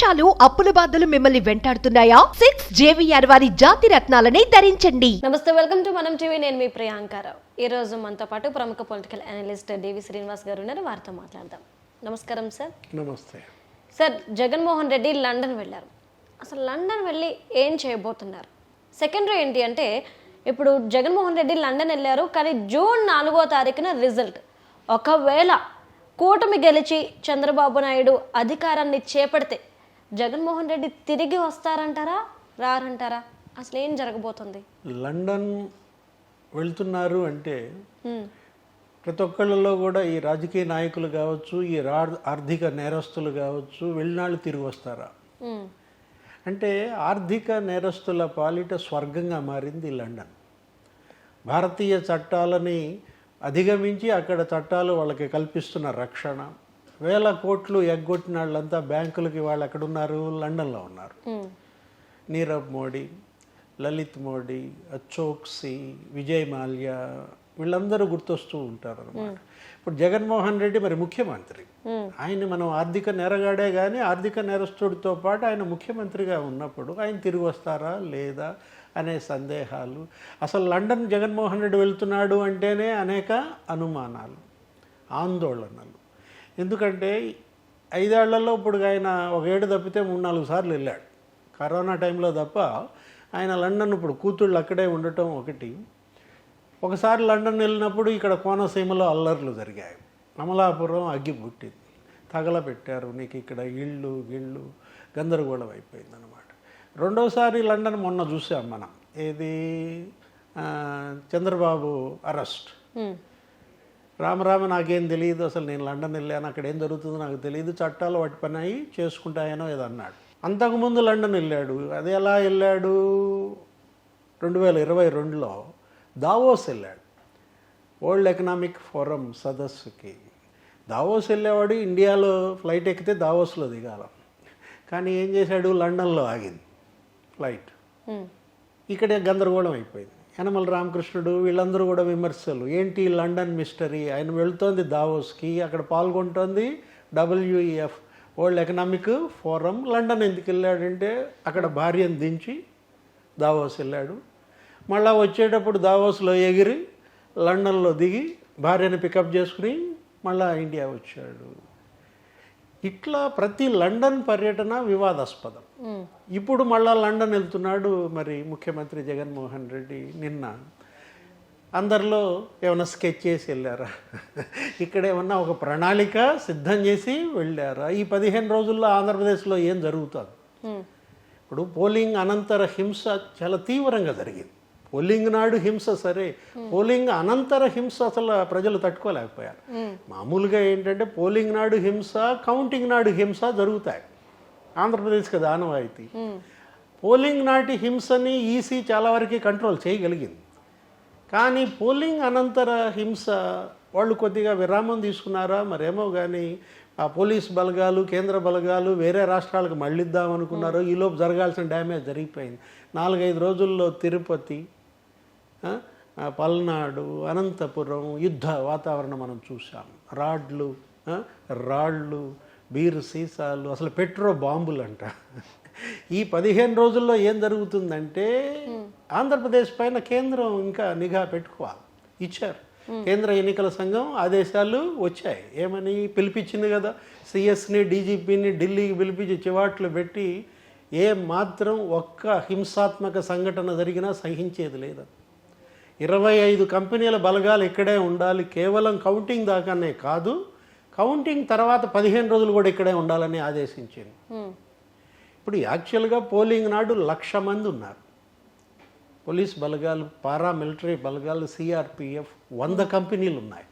మోసాలు అప్పుల బాధలు మిమ్మల్ని వెంటాడుతున్నాయా? సిక్స్ జేవిఆర్ వారి జాతి రత్నాలని ధరించండి. నమస్తే వెల్కమ్ టు మనం టీవీ. నేను మీ ప్రియాంకారావు ఈ రోజు మనతో పాటు ప్రముఖ పొలిటికల్ అనలిస్ట్ డివి శ్రీనివాస్ గారు ఉన్నారు. వారితో మాట్లాడదాం. నమస్కారం సార్. నమస్తే. సార్ జగన్మోహన్ రెడ్డి లండన్ వెళ్ళారు. అసలు లండన్ వెళ్ళి ఏం చేయబోతున్నారు? సెకండరీ ఏంటి అంటే ఇప్పుడు జగన్మోహన్ రెడ్డి లండన్ వెళ్ళారు కానీ జూన్ నాలుగో తారీఖున రిజల్ట్. ఒకవేళ కూటమి గెలిచి చంద్రబాబు నాయుడు అధికారాన్ని చేపడితే జగన్మోహన్ రెడ్డి తిరిగి వస్తారంటారా? రారంటారా? అసలు ఏం జరగబోతుంది? లండన్ వెళ్తున్నారు అంటే. ప్రతి ఒక్కళ్ళలో కూడా ఈ రాజకీయ నాయకులు కావచ్చు ఈ రా- ఆర్థిక నేరస్తులు కావచ్చు వెళ్ళినాళ్ళు తిరిగి వస్తారా. అంటే ఆర్థిక నేరస్తుల పాలిట స్వర్గంగా మారింది లండన్. భారతీయ చట్టాలని అధిగమించి అక్కడ చట్టాలు వాళ్ళకి కల్పిస్తున్న రక్షణ వేల కోట్లు ఎగ్గొట్టిన వాళ్ళంతా బ్యాంకులకి వాళ్ళు ఎక్కడున్నారు? లండన్లో ఉన్నారు. నీరవ్ మోడీ లలిత్ మోడీ చోక్సీ విజయ్ మాల్యా వీళ్ళందరూ గుర్తొస్తూ ఉంటారు అనమాట ఇప్పుడు జగన్మోహన్ రెడ్డి మరి ముఖ్యమంత్రి. ఆయన మనం ఆర్థిక నేరగాడే కానీ ఆర్థిక నేరస్తుడితో పాటు ఆయన ముఖ్యమంత్రిగా ఉన్నప్పుడు ఆయన తిరిగి వస్తారా లేదా అనే సందేహాలు. అసలు లండన్ జగన్మోహన్ రెడ్డి వెళ్తున్నాడు అంటేనే అనేక అనుమానాలు ఆందోళనలు. ఎందుకంటే ఐదేళ్ళలో ఇప్పుడు ఆయన ఒక ఏడు తప్పితే మూడు నాలుగు సార్లు వెళ్ళాడు. కరోనా టైంలో తప్ప ఆయన లండన్ ఇప్పుడు కూతుళ్ళు అక్కడే ఉండటం ఒకటి. ఒకసారి లండన్ వెళ్ళినప్పుడు ఇక్కడ కోనసీమలో అల్లర్లు జరిగాయి. అమలాపురం అగ్గి పుట్టింది. తగలబెట్టారు నీకు ఇక్కడ ఇళ్ళు గిళ్ళు గందరగోళం అయిపోయింది అనమాట రెండోసారి లండన్ మొన్న చూసాం మనం. ఏది? చంద్రబాబు అరెస్ట్. రామరామ నాకేం తెలియదు అసలు నేను లండన్ వెళ్ళాను అక్కడ ఏం జరుగుతుందో నాకు తెలియదు చట్టాలు వాటి పని అయ్యి చేసుకుంటాయనో ఏదో అన్నాడు. అంతకుముందు లండన్ వెళ్ళాడు. అది ఎలా వెళ్ళాడు? రెండు వేల ఇరవై రెండులో దావోస్ వెళ్ళాడు. వరల్డ్ ఎకనామిక్ ఫోరం సదస్సుకి. దావోస్ వెళ్ళేవాడు ఇండియాలో ఫ్లైట్ ఎక్కితే దావోస్లో దిగాల. కానీ ఏం చేశాడు? లండన్లో ఆగింది ఫ్లైట్. ఇక్కడే గందరగోళం అయిపోయింది. యనమల రామకృష్ణుడు వీళ్ళందరూ కూడా విమర్శలు. ఏంటి లండన్ మిస్టరీ? ఆయన వెళ్తోంది దావోస్కి అక్కడ పాల్గొంటోంది WEF. World economic forum London ఎందుకు వెళ్ళాడంటే అక్కడ భార్యను దించి దావోస్ వెళ్ళాడు. మళ్ళా వచ్చేటప్పుడు దావోస్లో ఎగిరి లండన్లో దిగి భార్యను పికప్ చేసుకుని మళ్ళా ఇండియా వచ్చాడు. ఇట్లా ప్రతి లండన్ పర్యటన వివాదాస్పదం. ఇప్పుడు మళ్ళా లండన్ వెళ్తున్నాడు మరి ముఖ్యమంత్రి జగన్మోహన్ రెడ్డి నిన్న. అందరిలో ఏమైనా స్కెచ్ చేసి వెళ్ళారా? ఇక్కడ ఏమన్నా ఒక ప్రణాళిక సిద్ధం చేసి వెళ్ళారా? ఈ పదిహేను రోజుల్లో ఆంధ్రప్రదేశ్లో ఏం జరుగుతుంది. ఇప్పుడు పోలింగ్ అనంతర హింస చాలా తీవ్రంగా జరిగింది. పోలింగ్ నాడు హింస సరే. పోలింగ్ అనంతర హింస అసలు ప్రజలు తట్టుకోలేకపోయారు. మామూలుగా ఏంటంటే పోలింగ్ నాడు హింస కౌంటింగ్ నాడు హింస జరుగుతాయి. ఆంధ్రప్రదేశ్కి దానవాయితీ పోలింగ్ నాటి హింసని ఈసీ చాలా వరకు కంట్రోల్ చేయగలిగింది. కానీ పోలింగ్ అనంతర హింస వాళ్ళు కొద్దిగా విరామం తీసుకున్నారా? మరేమో కానీ ఆ పోలీస్ బలగాలు కేంద్ర బలగాలు వేరే రాష్ట్రాలకు మళ్ళిద్దాం అనుకున్నారు ఈలోపు జరగాల్సిన డ్యామేజ్ జరిగిపోయింది. నాలుగైదు రోజుల్లో తిరుపతి పల్నాడు అనంతపురం యుద్ధ వాతావరణం మనం చూసాం రాడ్లు రాళ్ళు బీరు సీసాలు అసలు పెట్రో బాంబులు అంట ఈ పదిహేను రోజుల్లో ఏం జరుగుతుందంటే ఆంధ్రప్రదేశ్ పైన కేంద్రం ఇంకా నిఘా పెట్టుకోవాలి. ఇచ్చారు. కేంద్ర ఎన్నికల సంఘం ఆదేశాలు వచ్చాయి. ఏమని పిలిపించింది కదా? సిఎస్ని డీజీపీని ఢిల్లీకి పిలిపించి చివాట్లు పెట్టి ఏ మాత్రం ఒక్క హింసాత్మక సంఘటన జరిగినా సహించేది లేదు. ఇరవై ఐదు కంపెనీల బలగాలు ఇక్కడే ఉండాలి. కేవలం కౌంటింగ్ దాకానే కాదు కౌంటింగ్ తర్వాత పదిహేను రోజులు కూడా ఇక్కడే ఉండాలని ఆదేశించింది. ఇప్పుడు యాక్చువల్గా పోలింగ్ నాడు లక్ష మంది ఉన్నారు. పోలీస్ బలగాలు పారామిలిటరీ బలగాలు సిఆర్పిఎఫ్ వంద కంపెనీలు ఉన్నాయి.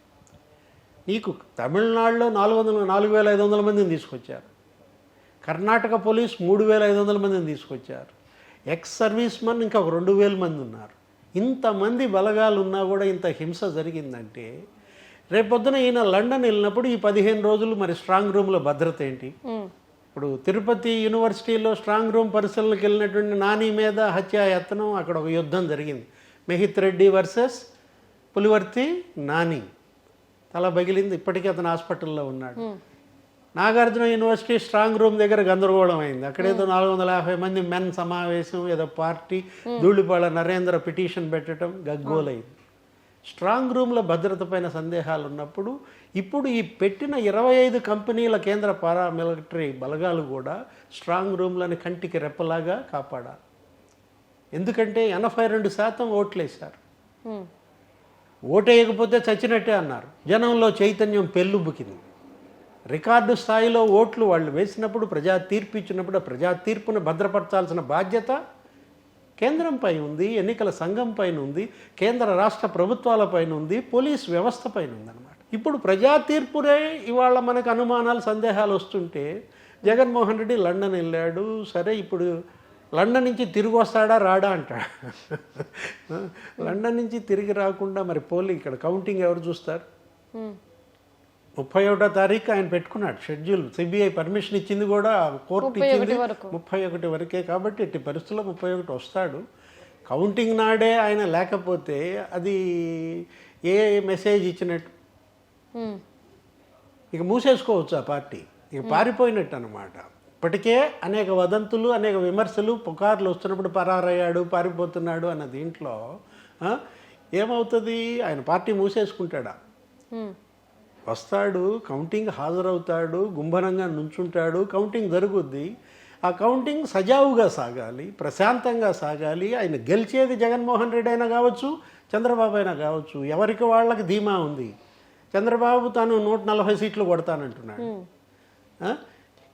నీకు తమిళనాడులో నాలుగు వందల నాలుగు వేల ఐదు వందల మందిని తీసుకొచ్చారు. కర్ణాటక పోలీస్ మూడు వేల ఐదు వందల మందిని తీసుకొచ్చారు. ఎక్స్ సర్వీస్ మన్ ఇంకా రెండు వేల మంది ఉన్నారు. ఇంతమంది బలగాలు ఉన్నా కూడా ఇంత హింస జరిగిందంటే రేపొద్దున ఈయన లండన్ వెళ్ళినప్పుడు ఈ పదిహేను రోజులు మరి స్ట్రాంగ్ రూమ్లో భద్రత ఏంటి. ఇప్పుడు తిరుపతి యూనివర్సిటీలో స్ట్రాంగ్ రూమ్ పరిశీలనకి వెళ్ళినటువంటి నాని మీద హత్యాయత్నం అక్కడ ఒక యుద్ధం జరిగింది. మెహిత్ రెడ్డి వర్సెస్ పులివర్తి నాని. తల పగిలింది ఇప్పటికీ అతను హాస్పిటల్లో ఉన్నాడు. నాగార్జున యూనివర్సిటీ స్ట్రాంగ్ రూమ్ దగ్గర గందరగోళం అయింది. అక్కడేదో నాలుగు వందల యాభై మంది మెన్ సమావేశం ఏదో పార్టీ ధూళిపాళ నరేంద్ర పిటిషన్ పెట్టడం గగ్గోలైంది. స్ట్రాంగ్ రూమ్ల భద్రత పైన సందేహాలు ఉన్నప్పుడు ఇప్పుడు ఈ పెట్టిన ఇరవై ఐదు కంపెనీల కేంద్ర పారామిలిటరీ బలగాలు కూడా స్ట్రాంగ్ రూమ్లని కంటికి రెప్పలాగా కాపాడాలి. ఎందుకంటే ఎనభై రెండు శాతం ఓట్లేశారు. ఓటేయకపోతే చచ్చినట్టే అన్నారు. జనంలో చైతన్యం పెళ్ళుబుకింది. రికార్డు స్థాయిలో ఓట్లు వాళ్ళు వేసినప్పుడు ప్రజా తీర్పు ఇచ్చినప్పుడు ప్రజా తీర్పును భద్రపరచాల్సిన బాధ్యత కేంద్రంపై ఉంది ఎన్నికల సంఘం పైన ఉంది కేంద్ర రాష్ట్ర ప్రభుత్వాల పైన ఉంది పోలీస్ వ్యవస్థ పైన ఉందన్నమాట. ఇప్పుడు ప్రజా తీర్పునే ఇవాళ మనకు అనుమానాలు సందేహాలు వస్తుంటే జగన్మోహన్ రెడ్డి లండన్ వెళ్ళాడు సరే ఇప్పుడు లండన్ నుంచి తిరిగి వస్తాడా రాడా అంటాడు. లండన్ నుంచి తిరిగి రాకుండా మరి పోలింగ్ ఇక్కడ కౌంటింగ్ ఎవరు చూస్తారు? ముప్పై ఒకటో తారీఖు ఆయన పెట్టుకున్నాడు షెడ్యూల్ సిబిఐ పర్మిషన్ ఇచ్చింది కూడా కోర్టు ముప్పై ఇచ్చింది. ఒకటి వరకు. ముప్పై ఒకటి వరకే కాబట్టి ఎట్టి పరిస్థితుల్లో ముప్పై ఒకటి వస్తాడు. కౌంటింగ్ నాడే ఆయన లేకపోతే అది ఏ మెసేజ్ ఇచ్చినట్టు. ఇక మూసేసుకోవచ్చు ఆ పార్టీ. ఇక పారిపోయినట్టు అనమాట ఇప్పటికే అనేక వదంతులు అనేక విమర్శలు పుకార్లు వస్తున్నప్పుడు పరారయ్యాడు పారిపోతున్నాడు అన్న దీంట్లో ఏమవుతుంది? ఆయన పార్టీ మూసేసుకుంటాడా. వస్తాడు కౌంటింగ్ హాజరవుతాడు గుంభనంగా నుంచుంటాడు కౌంటింగ్ జరుగుద్ది. ఆ కౌంటింగ్ సజావుగా సాగాలి ప్రశాంతంగా సాగాలి. ఆయన గెలిచేది జగన్మోహన్ రెడ్డి అయినా కావచ్చు చంద్రబాబు అయినా కావచ్చు. ఎవరికి వాళ్ళకి ధీమా ఉంది? చంద్రబాబు తాను నూట నలభై సీట్లు కొడతానంటున్నాడు?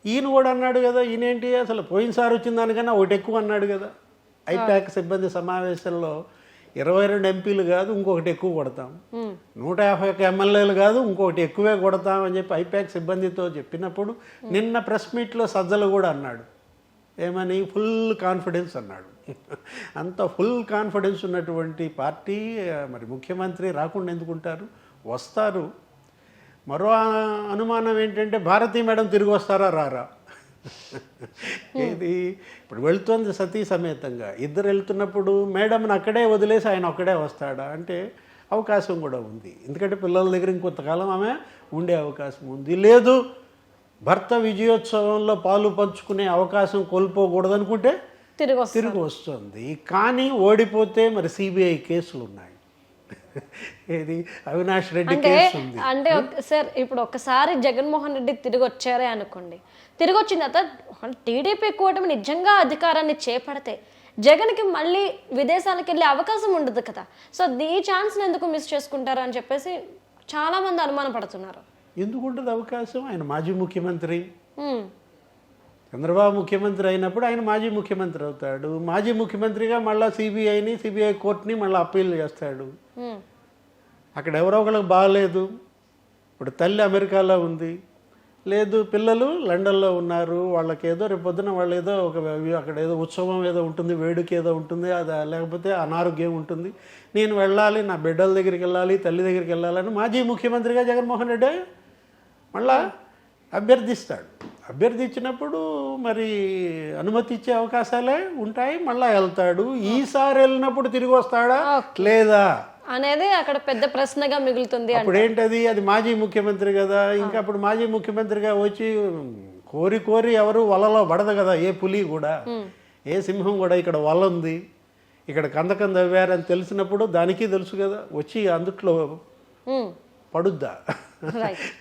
ఈయన కూడా అన్నాడు కదా ఈయనేంటి? అసలు పోయినసారి వచ్చిన దానికన్నా ఒకటి ఎక్కువ అన్నాడు కదా. ఐపాక్ సిబ్బంది సమావేశంలో ఇరవై రెండు ఎంపీలు కాదు ఇంకొకటి ఎక్కువ కొడతాం. నూట యాభై ఒక్క ఎమ్మెల్యేలు కాదు ఇంకొకటి ఎక్కువే కొడతామని చెప్పి ఐపాక్ సిబ్బందితో చెప్పినప్పుడు నిన్న ప్రెస్ మీట్లో సజ్జలు కూడా అన్నాడు. ఏమని? ఫుల్ కాన్ఫిడెన్స్ అన్నాడు. అంత ఫుల్ కాన్ఫిడెన్స్ ఉన్నటువంటి పార్టీ మరి ముఖ్యమంత్రి రాకుండా ఎందుకుంటారు వస్తారు. మరో అనుమానం ఏంటంటే భారతీ మేడం తిరిగి వస్తారా రారా? ఏది? ఇప్పుడు వెళ్తుంది సతీ సమేతంగా. ఇద్దరు వెళ్తున్నప్పుడు మేడంని అక్కడే వదిలేసి ఆయన ఒక్కడే వస్తాడా? అంటే అవకాశం కూడా ఉంది. ఎందుకంటే పిల్లల దగ్గర ఇంకొంతకాలం ఆమె ఉండే అవకాశం ఉంది. లేదు భర్త విజయోత్సవంలో పాలు పంచుకునే అవకాశం కోల్పోకూడదు అనుకుంటే తిరిగి తిరిగి వస్తుంది. కానీ ఓడిపోతే మరి సిబిఐ కేసులు ఉన్నాయి ఏది? అవినాష్ రెడ్డి అంటే అంటే సార్ ఇప్పుడు ఒక్కసారి జగన్మోహన్ రెడ్డి తిరిగి వచ్చారే అనుకోండి. తిరిగి వచ్చిన తర్వాత టీడీపీ కూటమి నిజంగా అధికారాన్ని చేపడితే జగన్కి మళ్ళీ విదేశాలకు వెళ్ళే అవకాశం ఉండదు కదా. సో ఈ ఛాన్స్ని ఎందుకు మిస్ చేసుకుంటారు అని చెప్పేసి చాలా మంది అనుమాన పడుతున్నారు ఎందుకు ఉంటుంది అవకాశం? ఆయన మాజీ ముఖ్యమంత్రి. చంద్రబాబు ముఖ్యమంత్రి అయినప్పుడు ఆయన మాజీ ముఖ్యమంత్రి అవుతాడు. మాజీ ముఖ్యమంత్రిగా మళ్ళీ సిబిఐని సిబిఐ కోర్టుని మళ్ళీ అప్పీల్ చేస్తాడు. అక్కడ ఎవరో ఒకరికి బాగలేదు. ఇప్పుడు తల్లి అమెరికాలో ఉంది. లేదు పిల్లలు లండన్లో ఉన్నారు. వాళ్ళకి ఏదో రేపు పొద్దున వాళ్ళు ఏదో ఒక అక్కడ ఏదో ఉత్సవం ఏదో ఉంటుంది వేడుక ఏదో ఉంటుంది. అది లేకపోతే అనారోగ్యం ఉంటుంది. నేను వెళ్ళాలి నా బిడ్డల దగ్గరికి వెళ్ళాలి తల్లి దగ్గరికి వెళ్ళాలని మాజీ ముఖ్యమంత్రిగా జగన్మోహన్ రెడ్డి మళ్ళా అభ్యర్థిస్తాడు. అభ్యర్థించినప్పుడు మరి అనుమతి ఇచ్చే అవకాశాలే ఉంటాయి. మళ్ళా వెళ్తాడు. ఈసారి వెళ్ళినప్పుడు తిరిగి వస్తాడా? లేదా? అనేది అక్కడ పెద్ద ప్రశ్నగా మిగులుతుంది అప్పుడు ఏంటది అది మాజీ ముఖ్యమంత్రి కదా. ఇంకా అప్పుడు మాజీ ముఖ్యమంత్రిగా వచ్చి కోరి కోరి ఎవరు వలలో పడదు కదా. ఏ పులి కూడా. ఏ సింహం కూడా ఇక్కడ వల ఉంది. ఇక్కడ కందకం తవ్వారని తెలిసినప్పుడు దానికి తెలుసు కదా. వచ్చి అందుట్లో పడుద్దా?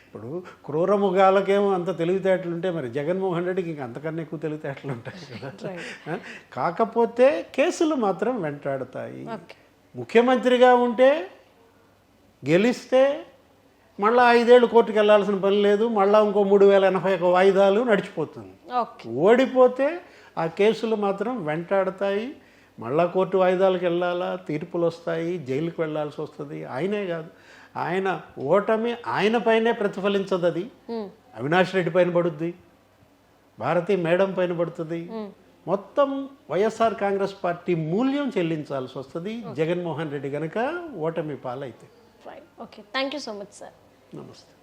ఇప్పుడు క్రూర ముఖాలకేమో అంత తెలివితేటలు ఉంటే మరి జగన్మోహన్ రెడ్డికి ఇంక అంతకన్నా ఎక్కువ తెలివితేటలు ఉంటాయి కదా? కాకపోతే కేసులు మాత్రం వెంటాడుతాయి. ముఖ్యమంత్రిగా ఉంటే గెలిస్తే మళ్ళీ ఐదేళ్ళు కోర్టుకు వెళ్ళాల్సిన పని లేదు మళ్ళీ ఇంకో మూడు వేల ఎనభై ఒక వాయిదాలు నడిచిపోతుంది. ఓడిపోతే ఆ కేసులు మాత్రం వెంటాడతాయి. మళ్ళా కోర్టు వాయిదాలకు వెళ్ళాలా? తీర్పులు వస్తాయి జైలుకి వెళ్ళాల్సి వస్తుంది. ఆయనే కాదు. ఆయన ఓటమి ఆయన పైనే ప్రతిఫలించదు అది. అవినాష్ రెడ్డి పైన పడుద్ది. భారతి మేడం పైన పడుతుంది. మొత్తం వైఎస్ఆర్ కాంగ్రెస్ పార్టీ మూల్యం చెల్లించాల్సి వస్తుంది. జగన్మోహన్ రెడ్డి గనక ఓటమి పాలైతే. Okay thank you so much sir నమస్తే.